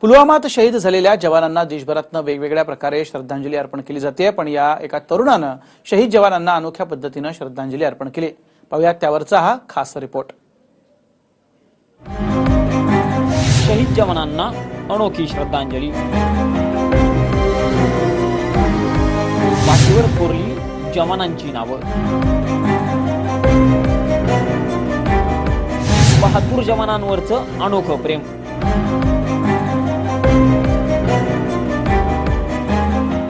पुलवामात शहीद झालेल्या जवानांना देशभरातनं वेगवेगळ्या प्रकारे श्रद्धांजली अर्पण केली जाते. पण या एका तरुणानं शहीद जवानांना अनोख्या पद्धतीनं श्रद्धांजली अर्पण केली. पाहूयात त्यावरचा हा खास रिपोर्ट. शहीद जवानांना अनोखी श्रद्धांजली. पाठीवर कोरली जवानांची नावं. बहादूर जवानांवरचं अनोखं प्रेम.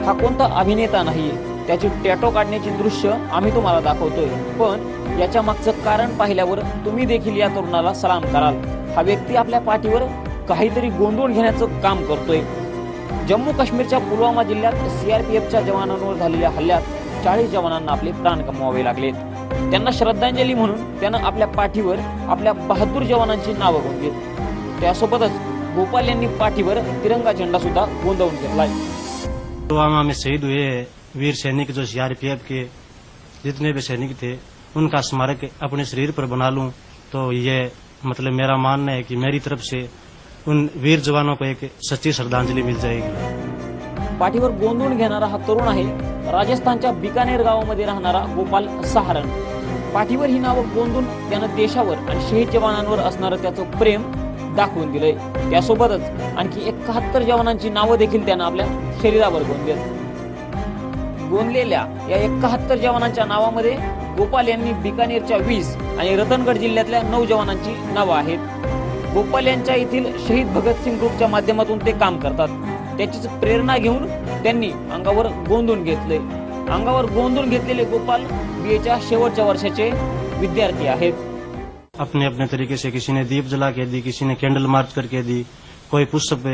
हा कोणता अभिनेता नाहीये. त्याची टॅटो काढण्याची दृश्य आम्ही तुम्हाला दाखवतोय. पण याच्या मागचं कारण पाहिल्यावर तुम्ही देखील या तरुणाला सलाम कराल. हा व्यक्ती आपल्या पाठीवर काहीतरी गोंधळून घेण्याचं काम करतोय. जम्मू काश्मीरच्या पुलवामा जिल्ह्यात सीआरपीएफच्या जवानांवर झालेल्या हल्ल्यात चाळीस जवानांना आपले प्राण गमवावे लागलेत. त्यांना श्रद्धांजली म्हणून त्यानं आपल्या पाठीवर आपल्या बहादूर जवानांची नावं गोंदलीत त्यासोबतच गोपाल यांनी पाठीवर तिरंगा झेंडा सुद्धा गोंदवून घेतलाय. पुलवामा में शहीद हुए वीर सैनिक जो सीआरपीएफ के जितने भी सैनिक थे उनका स्मारक अपने शरीर पर बना लूं तो ये मतलब मेरा मानना है कि मेरी तरफ से उन वीर जवानों को एक सच्ची श्रद्धांजलि मिल जाएगी। पाठीवर गोंधून घेणारा हा तरुण आहे राजस्थानच्या बिकानेर गावामध्ये राहणारा गोपाल सहारण. पाठीवर ही नावं गोंधून त्यानं देशावर आणि शहीद जवानांवर असणारं त्याचं प्रेम दाखवून दिलंय. त्यासोबतच आणखी एकाहत्तर जवानांची नावं देखील त्यानं आपल्या शरीरावर गोंदलेत गोंदलेल्या या एकाहत्तर जवानांच्या नावामध्ये गोपाल यांनी बिकानेरच्या वीस आणि रतनगड जिल्ह्यातल्या नऊ जवानांची नावं आहेत. गोपाल यांच्या येथील शहीद भगतसिंग ग्रुपच्या माध्यमातून ते काम करतात. त्याचीच प्रेरणा घेऊन त्यांनी अंगावर गोंधून घेतले अंगावर गोंधून घेतलेले गोपाल बीएच्या शेवटच्या वर्षाचे विद्यार्थी आहेत. अपने अपने तरीके से किसी ने दीप जला के दी किसी ने कैंडल मार्च करके दी कोई पुष्प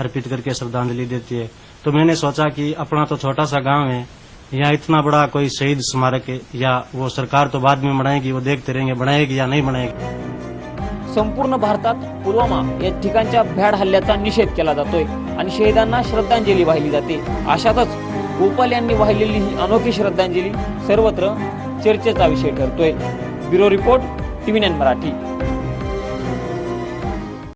अर्पित करके श्रद्धांजलि देती है। तो मैंने सोचा कि अपना तो छोटा सा गांव है यहाँ इतना बड़ा कोई शहीद स्मारक है या वो सरकार तो बाद में बनाएगी वो देखते रहेंगे बनाएगी या नहीं बनाएगी। संपूर्ण भारतात पुलवामा या ठिकाणच्या भ्याड हल्ल्याचा निषेध केला जातोय आणि शहीदांना श्रद्धांजली वाहिली जाते. अशातच गोपाल यांनी वाहिलेली ही अनोखी श्रद्धांजली सर्वत्र चर्चेचा विषय ठरतोय. Bureau report pimpinan Meradi.